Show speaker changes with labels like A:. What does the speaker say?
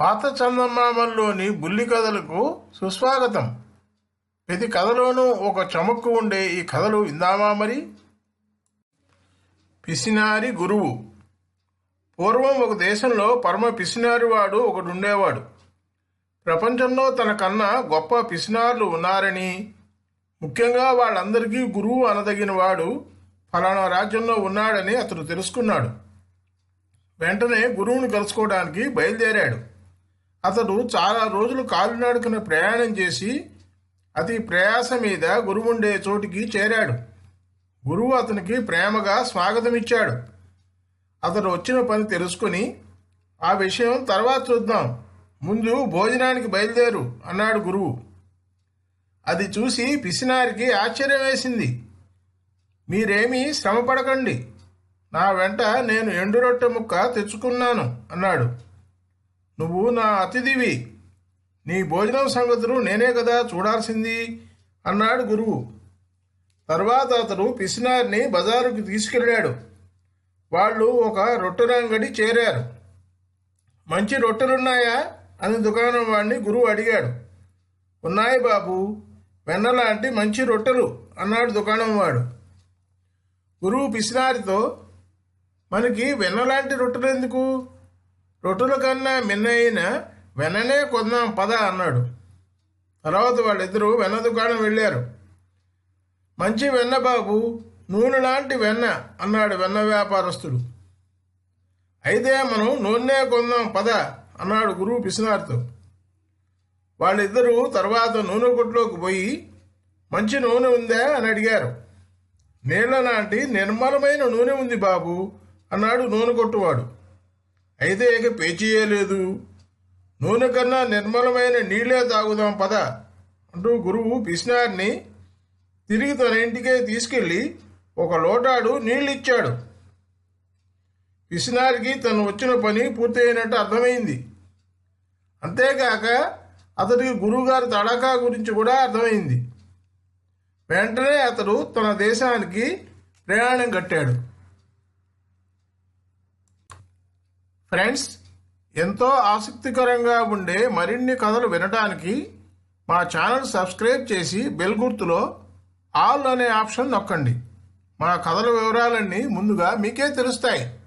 A: పాత చందమామల్లోని బుల్లి కథలకు సుస్వాగతం. ప్రతి కథలోనూ ఒక చమక్కు ఉండే ఈ కథలు విందామా మరి? పిసినారి గురువు. పూర్వం ఒక దేశంలో పరమ పిసినారి వాడు ప్రపంచంలో తన కన్నా గొప్ప పిసినారులు ఉన్నారని ముఖ్యంగా వాళ్ళందరికీ గురువు అనదగిన వాడు ఫలానా రాజ్యంలో ఉన్నాడని అతను తెలుసుకున్నాడు. వెంటనే గురువును కలుసుకోవడానికి బయలుదేరాడు. అతడు చాలా రోజులు కాలినడకన ప్రయాణం చేసి అతి ప్రయాస మీద గురువుండే చోటికి చేరాడు. గురువు అతనికి ప్రేమగా స్వాగతమిచ్చాడు. అతడు వచ్చిన పని తెలుసుకుని ఆ విషయం తర్వాత చూద్దాం. ముందు భోజనానికి బయలుదేరు అన్నాడు గురువు. అది చూసి పిసినారికి ఆశ్చర్యం వేసింది. మీరేమీ శ్రమపడకండి. నా వెంట నేను ఎండు రొట్టె ముక్క తెచ్చుకున్నాను అన్నాడు. నువ్వు నా అతిథివి. నీ భోజనం సంగతులు నేనే కదా చూడాల్సింది అన్నాడు గురువు. తర్వాత అతడు పిసినారిని బజారుకి తీసుకెళ్ళాడు. వాళ్ళు ఒక రొట్టెలంగడి చేరారు. మంచి రొట్టెలున్నాయా? అని దుకాణం వాడిని గురువు అడిగాడు. ఉన్నాయి బాబు వెన్నలాంటి మంచి రొట్టెలు అన్నాడు దుకాణం వాడు. గురువు పిసినారితో మనకి వెన్నలాంటి రొట్టెలు ఎందుకు? రొట్టెల కన్నా మిన్నయిన వెన్ననే కొందాం పద అన్నాడు. తర్వాత వాళ్ళిద్దరూ వెన్న దుకాణం వెళ్ళారు. మంచి వెన్న బాబు నూనె లాంటి వెన్న అన్నాడు వెన్న వ్యాపారస్తుడు. అయితే మనం నూనె కొందాం పద అన్నాడు గురువు పిసినారితో. వాళ్ళిద్దరూ తర్వాత నూనె కొట్లోకి పోయి మంచి నూనె ఉందా అని అడిగారు. నీళ్ళ లాంటి నిర్మలమైన నూనె ఉంది బాబు అన్నాడు నూనె కొట్టువాడు. అయితే ఇక పేచీయలేదు నూనె కన్నా నిర్మలమైన నీళ్ళే తాగుదాం పద అంటూ గురువు పిసినారిని తిరిగి తన ఇంటికే తీసుకెళ్ళి ఒక లోటాడు నీళ్ళిచ్చాడు. పిసినారికి తను వచ్చిన పని పూర్తయినట్టు అర్థమైంది. అంతేకాక అతడికి గురువుగారి తడాకా గురించి కూడా అర్థమైంది. వెంటనే అతడు తన దేశానికి ప్రయాణం కట్టాడు. ఫ్రెండ్స్ ఎంతో ఆసక్తికరంగా ఉండే మరిన్ని కథలు వినడానికి మా ఛానల్ సబ్స్క్రైబ్ చేసి బెల్ గుర్తులో ఆల్ అనే ఆప్షన్ నొక్కండి. మా కథల వివరాలన్నీ ముందుగా మీకే తెలుస్తాయి.